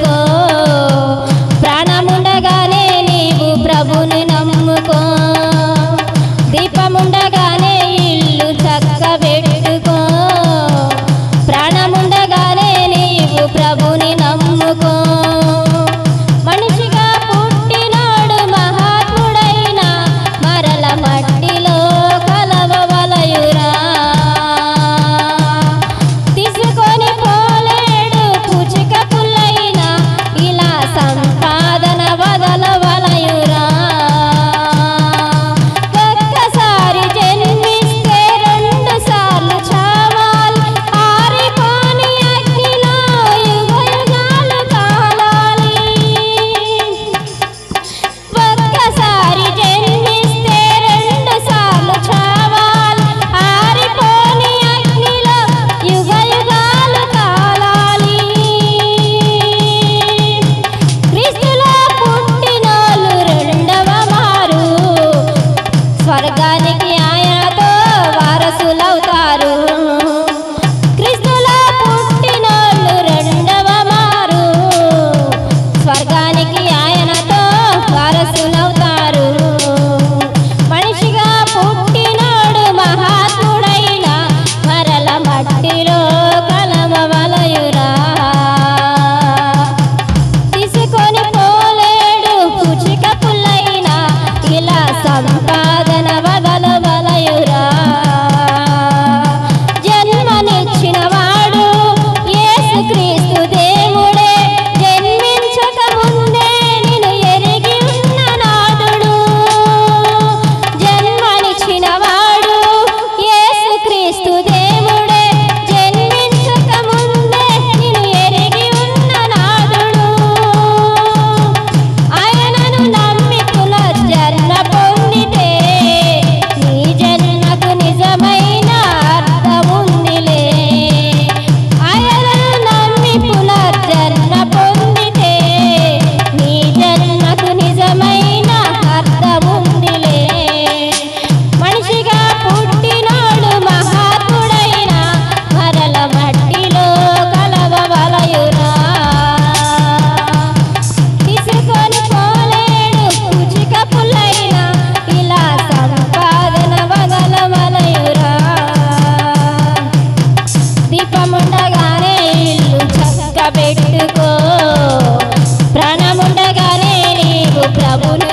গো స్వర్గానికి ఆయనతో వారసులవుతారు. క్రిస్తులో పుట్టినోళ్ళు రెండవ మారు. స్వర్గానికి ఆయనతో వారసులవుతారు. మనిషిగా పుట్టినాడు మహాత్ముడైన మరల మట్టిలో కలమవలయురా తీసుకొని పోలేడు పుచ్చిక పుల్లైన ఇలా la